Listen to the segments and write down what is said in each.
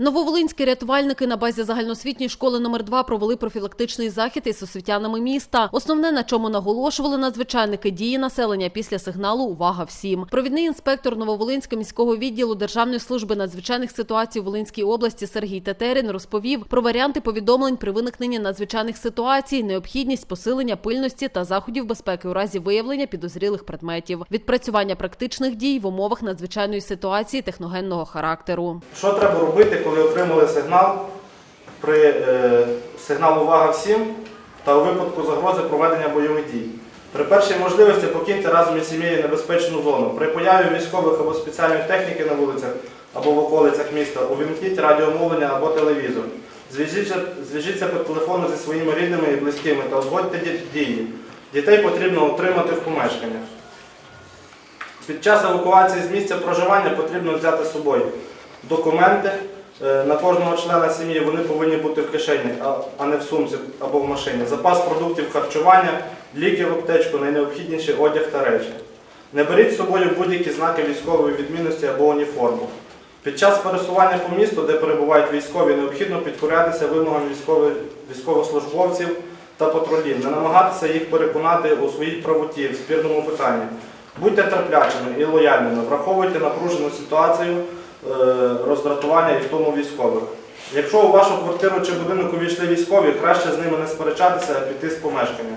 Нововолинські рятувальники на базі загальноосвітньої школи номер 2 провели профілактичний захід із освітянами міста. Основне, на чому наголошували надзвичайники дії населення після сигналу Увага всім. Провідний інспектор Нововолинського міського відділу Державної служби надзвичайних ситуацій у Волинській області Сергій Тетерін розповів про варіанти повідомлень при виникненні надзвичайних ситуацій, необхідність посилення пильності та заходів безпеки у разі виявлення підозрілих предметів, відпрацювання практичних дій в умовах надзвичайної ситуації техногенного характеру. Що треба робити, коли отримали сигнал при е, сигнал увага всім та у випадку загрози проведення бойових дій? При першій можливості покиньте разом із сім'єю небезпечну зону. При появі військових або спеціальної техніки на вулицях або в околицях міста увімкніть радіомовлення або телевізор. Зв'яжіться, по телефону зі своїми рідними і близькими та узгодьте дії. Дітей потрібно утримати в помешканнях. Під час евакуації з місця проживання потрібно взяти з собою документи на кожного члена сім'ї. Вони повинні бути в кишені, а- не в сумці або в машині. Запас продуктів харчування, ліки в аптечку, найнеобхідніший одяг та речі. Не беріть з собою будь-які знаки військової відмінності або уніформу. Під час пересування по місту, де перебувають військові, необхідно підкорятися вимогам військовослужбовців та патрулів, не намагатися їх переконати у своїй правоті в спірному питанні. Будьте терплячими і лояльними, враховуйте напружену ситуацію е, роздратування і втому військових. Якщо у вашу квартиру чи будинок увійшли військові, краще з ними не сперечатися, а піти з помешкання.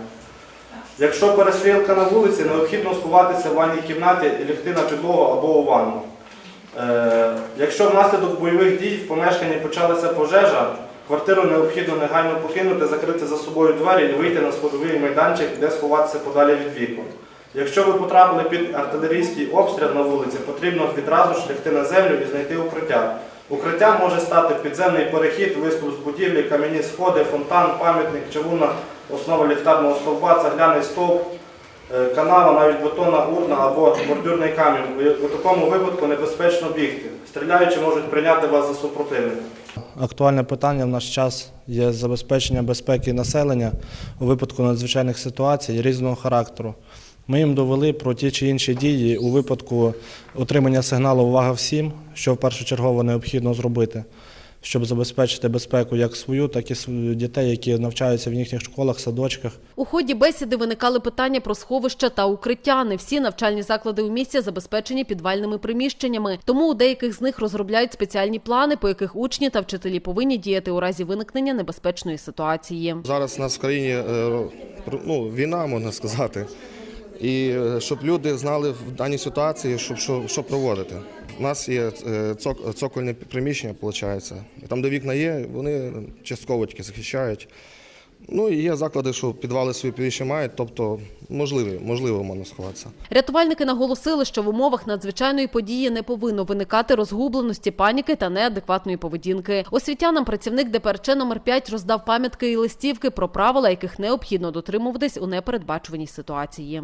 Якщо перестрілка на вулиці, необхідно сховатися в ванній кімнаті і лягти на підлогу або у ванну. Е, Якщо внаслідок бойових дій в помешканні почалася пожежа, квартиру необхідно негайно покинути, закрити за собою двері і вийти на сходовий майданчик, де сховатися подалі від вікон. Якщо ви потрапили під артилерійський обстріл на вулиці, потрібно відразу ж лягти на землю і знайти укриття. Укриттям може стати підземний перехід, виступ з будівлі, кам'яні сходи, фонтан, пам'ятник, чавунна основа ліхтарного стовба, цегляний стовп, е, канава, навіть бетонна урна або бордюрний камінь. У такому випадку небезпечно бігти. Стріляючи, можуть прийняти вас за супротивника. Актуальне питання в наш час є забезпечення безпеки населення у випадку надзвичайних ситуацій різного характеру. Ми їм довели про ті чи інші дії у випадку отримання сигналу Увага всім, що першочергово необхідно зробити, щоб забезпечити безпеку як свою, так і дітей, які навчаються в їхніх школах, садочках. У ході бесіди виникали питання про сховища та укриття. Не всі навчальні заклади у місті забезпечені підвальними приміщеннями, тому у деяких з них розробляють спеціальні плани, по яких учні та вчителі повинні діяти у разі виникнення небезпечної ситуації. Зараз у нас в країні е, ну, війна, можна сказати. І е, щоб люди знали в даній ситуації, що, що, що проводити. У нас є е, цок, цокольне приміщення, виходить. Там, де вікна є, вони частково тільки захищають. Ну і є заклади, що підвали свої приміщення мають, тобто можливо, можливо можна сховатися. Рятувальники наголосили, що в умовах надзвичайної події не повинно виникати розгубленості, паніки та неадекватної поведінки. Освітянам працівник ДПРЧ номер 5 роздав пам'ятки і листівки про правила, яких необхідно дотримуватись у непередбачуваній ситуації.